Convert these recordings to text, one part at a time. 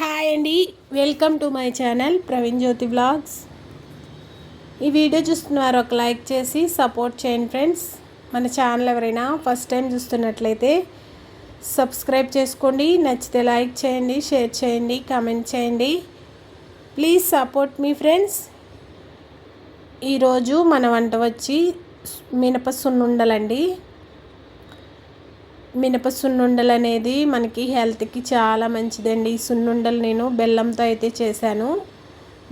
Hi అండి. Welcome to my channel Praveen Jyothi blogs ఈ video చూస్తున్నారు ఒక లైక్ చేసి సపోర్ట్ చేయండి ఫ్రెండ్స్ మన ఛానల్ ఎవరైనా ఫస్ట్ టైం చూస్తున్నట్లయితే సబ్స్క్రైబ్ చేసుకోండి నచ్చితే లైక్ చేయండి షేర్ చేయండి కామెంట్ చేయండి. ప్లీజ్ సపోర్ట్ మీ ఫ్రెండ్స్ ఈరోజు మన వంట వచ్చి మినప సున్నుండలండి. మినప సున్నుండలు అనేది మనకి హెల్త్కి చాలా మంచిదండి. ఈ సున్నుండలు నేను బెల్లంతో అయితే చేశాను.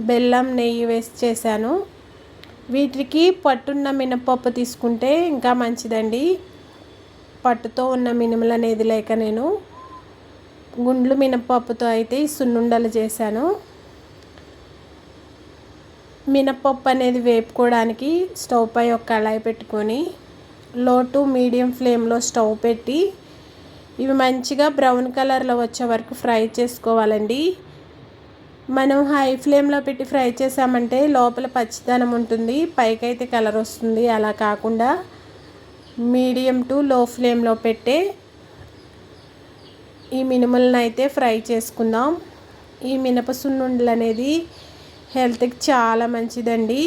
బెల్లం నెయ్యి వేసి చేశాను. వీటికి పట్టున్న మినపప్పు తీసుకుంటే ఇంకా మంచిదండి. పట్టుతో ఉన్న మినుములు అనేది లేక నేను గుండ్లు మినపప్పుతో అయితే ఈ సున్నుండలు చేశాను. మినపప్పు అనేది వేపుకోవడానికి స్టవ్ పై ఒక కళాయి పెట్టుకొని లో టు మీడియం ఫ్లేమ్లో స్టవ్ పెట్టి ఇవి మంచిగా బ్రౌన్ కలర్లో వచ్చే వరకు ఫ్రై చేసుకోవాలండి. మనం హై ఫ్లేమ్లో పెట్టి ఫ్రై చేసామంటే లోపల పచ్చిదనం ఉంటుంది పైకైతే కలర్ వస్తుంది. అలా కాకుండా మీడియం టు లో ఫ్లేమ్లో పెట్టే ఈ మినుములను అయితే ఫ్రై చేసుకుందాం. ఈ మినప సున్నుండలు అనేది హెల్త్కి చాలా మంచిదండి.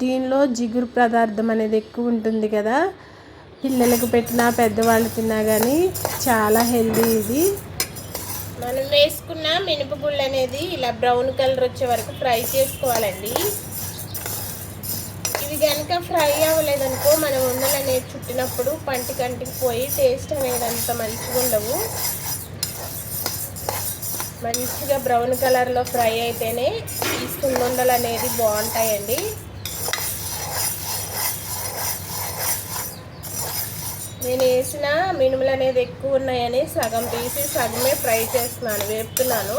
దీనిలో జిగురు పదార్థం అనేది ఎక్కువ ఉంటుంది కదా. పిల్లలకు పెట్టినా పెద్దవాళ్ళు తిన్నా కానీ చాలా హెల్దీ ఇది. మనం వేసుకున్న మినపగుళ్ళు అనేది ఇలా బ్రౌన్ కలర్ వచ్చే వరకు ఫ్రై చేసుకోవాలండి. ఇది కనుక ఫ్రై అవ్వలేదనుకో మనం ఉండలు అనేది చుట్టినప్పుడు పంటి కంటికి పోయి టేస్ట్ అనేది అంత మంచిగా ఉండవు. మంచిగా బ్రౌన్ కలర్లో ఫ్రై అయితేనే ఈ సున్నుండలు అనేది బాగుంటాయండి. నేను వేసిన మినుములు అనేది ఎక్కువ ఉన్నాయని సగం తీసి సగమే ఫ్రై చేస్తున్నాను వేపుతున్నాను.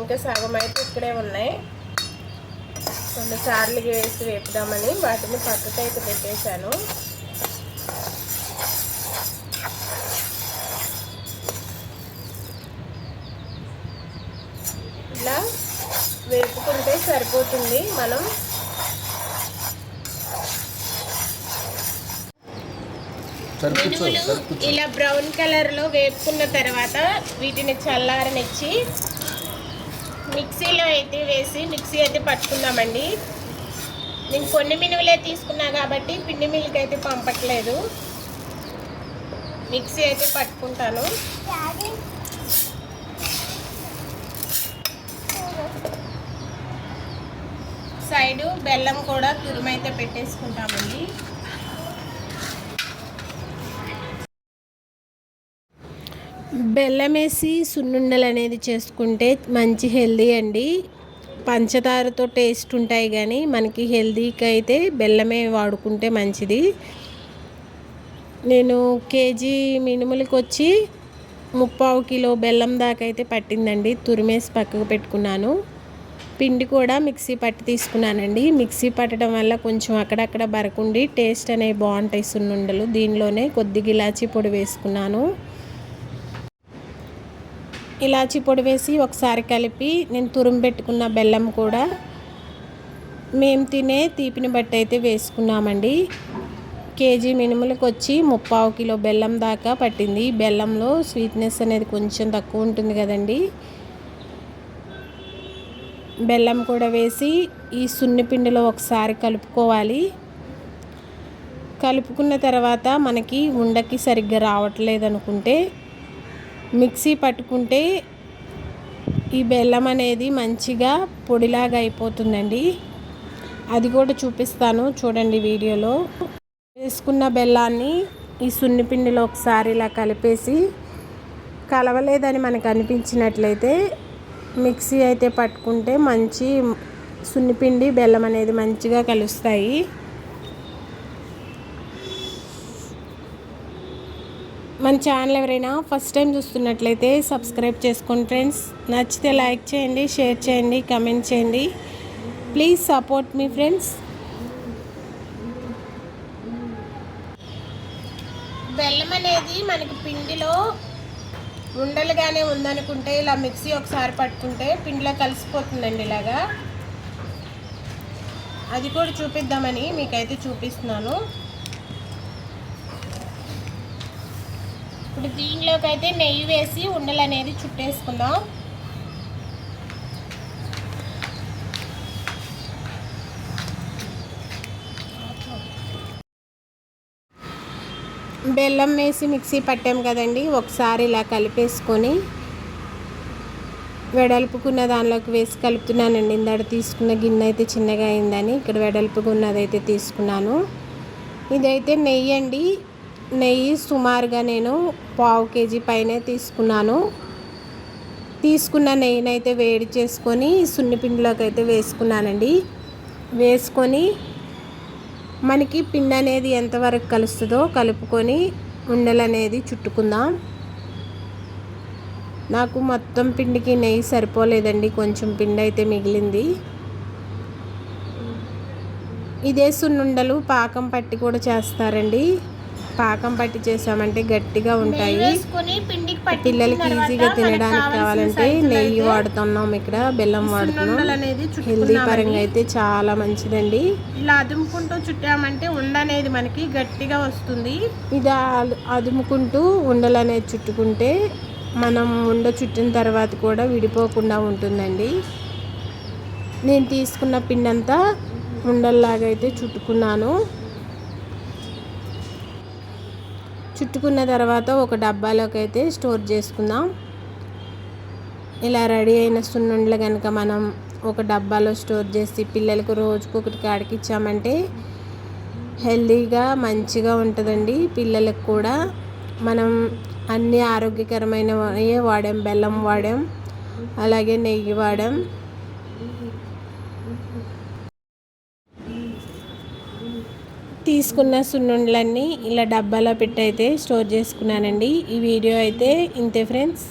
ఇంకా సగం అయితే ఇక్కడే ఉన్నాయి. కొన్ని సార్లు వేసి వేపుదామని వాటిని పక్కకు అయితే పెట్టేశాను. ఇలా వేపుకుంటే సరిపోతుంది. మనం మినుములు ఇలా బ్రౌన్ కలర్లో వేపుకున్న తర్వాత వీటిని చల్లారనిచ్చి మిక్సీలో అయితే వేసి మిక్సీ అయితే పట్టుకుందామండి. నేను కొన్ని మినుములే తీసుకున్నా కాబట్టి పిండి మిల్క్ అయితే పంపట్లేదు. మిక్సీ అయితే పట్టుకుంటాను. సైడు బెల్లం కూడా తురుమైతే పెట్టేసుకుంటామండి. బెల్లమేసి సున్నుండలు అనేది చేసుకుంటే మంచి హెల్దీ అండి. పంచదారతో టేస్ట్ ఉంటాయి కానీ మనకి హెల్దీకి అయితే బెల్లమే వాడుకుంటే మంచిది. నేను కేజీ మినుములకి వచ్చి ముప్పావు కిలో బెల్లం దాకా అయితే పట్టిందండి. తురిమేసి పక్కకు పెట్టుకున్నాను. పిండి కూడా మిక్సీ పట్టి తీసుకున్నానండి. మిక్సీ పట్టడం వల్ల కొంచెం అక్కడక్కడ బరకుండి టేస్ట్ అనేవి బాగుంటాయి సున్నుండలు. దీనిలోనే కొద్దిగా ఇలాచీ పొడి వేసుకున్నాను. ఇలాచి పొడి వేసి ఒకసారి కలిపి నేను తురుము పెట్టుకున్న బెల్లం కూడా మేము తినే తీపిని బట్టి అయితే వేసుకున్నామండి. కేజీ మినుములకు వచ్చి ముప్పావు కిలో బెల్లం దాకా పట్టింది. బెల్లంలో స్వీట్నెస్ అనేది కొంచెం తక్కువ ఉంటుంది కదండి. బెల్లం కూడా వేసి ఈ సున్నిపిండిలో ఒకసారి కలుపుకోవాలి. కలుపుకున్న తర్వాత మనకి ఉండకి సరిగ్గా రావట్లేదు అనుకుంటే మిక్సీ పట్టుకుంటే ఈ బెల్లం అనేది మంచిగా పొడిలాగా అయిపోతుందండి. అది కూడా చూపిస్తాను చూడండి వీడియోలో. వేసుకున్న బెల్లాన్ని ఈ సున్నిపిండిలో ఒకసారి ఇలా కలిపేసి కలవలేదని మనకు అనిపించినట్లయితే మిక్సీ అయితే పట్టుకుంటే మంచి సున్నిపిండి బెల్లం అనేది మంచిగా కలుస్తాయి. మన ఛానల్ ఎవరైనా ఫస్ట్ టైం చూస్తున్నట్లయితే సబ్స్క్రైబ్ చేసుకోండి ఫ్రెండ్స్. నచ్చితే లైక్ చేయండి షేర్ చేయండి కమెంట్ చేయండి. ప్లీజ్ సపోర్ట్ మీ ఫ్రెండ్స్. బెల్లం అనేది మనకి పిండిలో ఉండలుగానే ఉందనుకుంటే ఇలా మిక్సీ ఒకసారి పట్టుకుంటే పిండిలో కలిసిపోతుందండి ఇలాగా. అది కూడా చూపిద్దామని మీకైతే చూపిస్తున్నాను. ఇప్పుడు దీనిలోకి అయితే నెయ్యి వేసి ఉండలు అనేది చుట్టేసుకుందాం. బెల్లం వేసి మిక్సీ పట్టాం కదండి ఒకసారి ఇలా కలిపేసుకొని వెడల్పుకున్న దానిలోకి వేసి కలుపుతున్నానండి. ఇందాడు తీసుకున్న గిన్నె అయితే చిన్నగా అయిందని ఇక్కడ వెడల్పుకున్నదైతే తీసుకున్నాను. ఇదైతే నెయ్యి అండి. నెయ్యి సుమారుగా నేను పావు కేజీ పైనే తీసుకున్నాను. తీసుకున్న నెయ్యిని అయితే వేడి చేసుకొని సున్నిపిండిలోకి అయితే వేసుకున్నానండి. వేసుకొని మనకి పిండి అనేది ఎంతవరకు కలుస్తుందో కలుపుకొని ఉండలు అనేది చుట్టుకుందాం. నాకు మొత్తం పిండికి నెయ్యి సరిపోలేదండి కొంచెం పిండి అయితే మిగిలింది. ఇదే సున్నుండలు పాకం పట్టి కూడా చేస్తారండి. పాకం పట్టి చేసామంటే గట్టిగా ఉంటాయి. పిల్లలకి ఈజీగా తినడానికి కావాలంటే నెయ్యి వాడుతున్నాం ఇక్కడ బెల్లం వాడుతున్నాం. హెల్దీ పరంగా అయితే చాలా మంచిదండి. ఇలా అదుముకుంటూ చుట్టామంటే ఉండ అనేది మనకి గట్టిగా వస్తుంది. ఇది అదు- అదుముకుంటూ ఉండలు అనేది చుట్టుకుంటే మనం ఉండ చుట్టిన తర్వాత కూడా విడిపోకుండా ఉంటుందండి. నేను తీసుకున్న పిండంతా ఉండల్లాగా అయితే చుట్టుకున్నాను. చుట్టుకున్న తర్వాత ఒక డబ్బాలోకి అయితే స్టోర్ చేసుకుందాం. ఇలా రెడీ అయిన సున్నుండలు కనుక మనం ఒక డబ్బాలో స్టోర్ చేసి పిల్లలకు రోజుకు ఒకటి కాడికి ఇచ్చామంటే హెల్తీగా మంచిగా ఉంటుందండి. పిల్లలకు కూడా మనం అన్ని ఆరోగ్యకరమైన వాడాం. బెల్లం వాడాం. అలాగే నెయ్యి వాడాం. తీసుకున్న సున్నుండలన్నీ ఇలా డబ్బాలో పెట్టి అయితే స్టోర్ చేసుకున్నానండి. ఈ వీడియో అయితే ఇంతే ఫ్రెండ్స్.